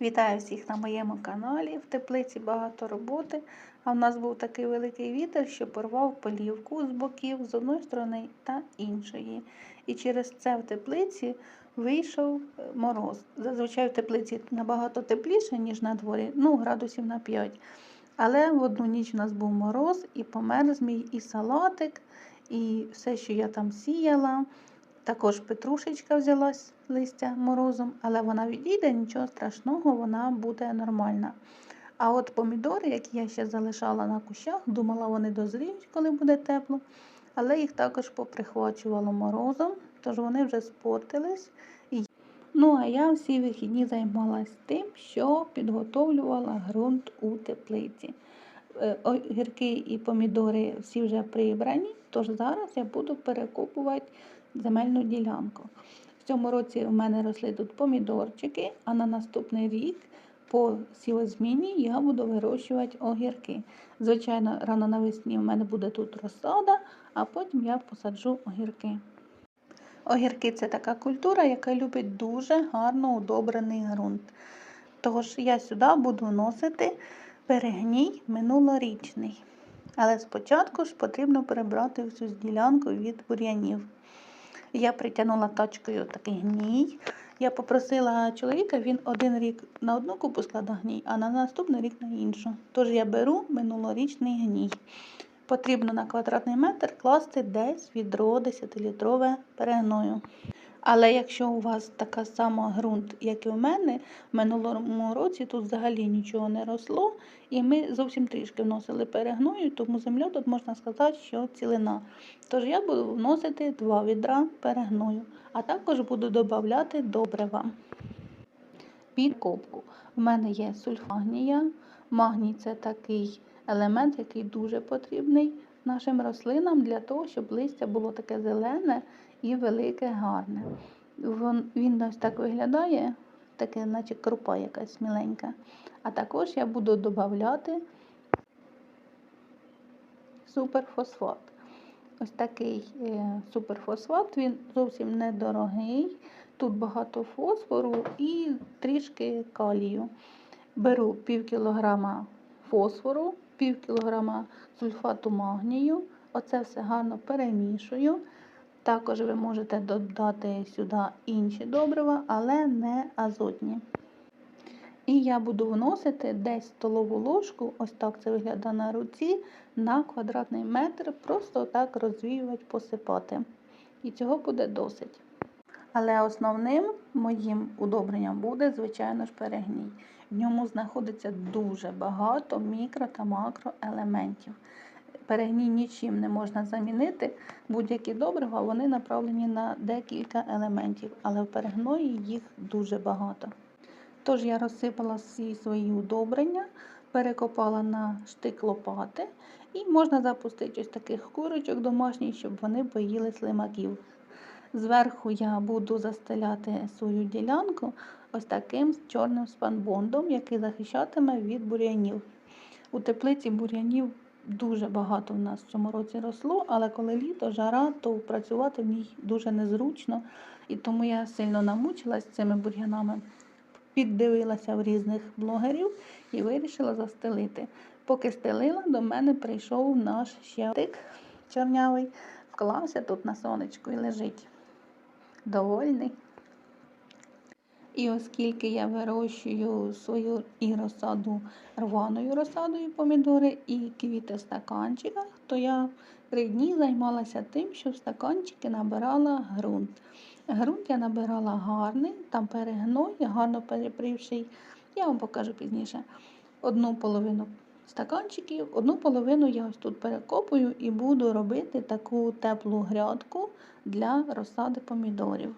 Вітаю всіх на моєму каналі. В теплиці багато роботи. А в нас був такий великий вітер, що порвав полівку з боків з одної сторони та іншої. І через це в теплиці вийшов е, мороз. Зазвичай в теплиці набагато тепліше, ніж на дворі, ну градусів на 5. Але в одну ніч у нас був мороз і померз мій і салатик, і все, що я там сіяла. Також петрушечка взялась листя морозом, але вона відійде, нічого страшного, вона буде нормальна. А от помідори, які я ще залишала на кущах, думала, вони дозріють, коли буде тепло, але їх також поприхвачувало морозом, тож вони вже спортились. Ну, а я всі вихідні займалась тим, що підготовлювала ґрунт у теплиці. Е, Огірки і помідори всі вже прибрані, тож зараз я буду перекопувати земельну ділянку. В цьому році в мене росли тут помідорчики, а на наступний рік по сівозміні я буду вирощувати огірки. Звичайно, рано навесні в мене буде тут розсада, а потім я посаджу огірки. Огірки це така культура, яка любить дуже гарно удобрений ґрунт. Тож я сюди буду вносити перегній минулорічний. Але спочатку ж потрібно перебрати всю ділянку від бур'янів. Я притягнула тачкою такий гній. Я попросила чоловіка, він один рік на одну купу складав гній, а на наступний рік на іншу. Тож я беру минулорічний гній. Потрібно на квадратний метр класти десь відро 10-літрове перегною. Але якщо у вас така сама ґрунт, як і у мене, в минулому році тут взагалі нічого не росло, і ми зовсім трішки вносили перегною, тому земля тут можна сказати, що цілина. Тож я буду вносити два відра перегною, а також буду додати добрива. Підкопку. В мене є сульфагнія. Магній це такий елемент, який дуже потрібний нашим рослинам для того, щоб листя було таке зелене і велике, гарне. Він ось так виглядає, таке, наче крупа якась міленька. А також я буду додати суперфосфат. Ось такий е, суперфосфат, він зовсім недорогий. Тут багато фосфору і трішки калію. Беру пів кілограма фосфору, пів кілограма сульфату магнію. Оце все гарно перемішую. Також ви можете додати сюди інші добрива, але не азотні. І я буду вносити десь столову ложку, ось так це виглядає на руці, на квадратний метр, просто так розвіювати, посипати. І цього буде досить. Але основним моїм удобренням буде, звичайно ж, перегній. В ньому знаходиться дуже багато мікро та макроелементів. Перегній нічим не можна замінити. Будь-які добрива вони направлені на декілька елементів, але в перегної їх дуже багато. Тож я розсипала всі свої удобрення, перекопала на штик лопати і можна запустити ось таких курочок домашніх, щоб вони поїли слимаків. Зверху я буду застеляти свою ділянку ось таким чорним спанбондом, який захищатиме від бур'янів. У теплиці бур'янів дуже багато в нас в цьому році росло, але коли літо, жара, то працювати в ній дуже незручно. І тому я сильно намучилась цими бур'янами, піддивилася в різних блогерів і вирішила застелити. Поки стелила, до мене прийшов наш щетик чорнявий, вклався тут на сонечку і лежить довольний. І оскільки я вирощую свою і розсаду рваною розсадою помідори і квіти в стаканчиках, то я три дні займалася тим, що в стаканчики набирала ґрунт. Ґрунт я набирала гарний, там перегной, гарно перепривший. Я вам покажу пізніше. Одну половину стаканчиків, одну половину я ось тут перекопую і буду робити таку теплу грядку для розсади помідорів.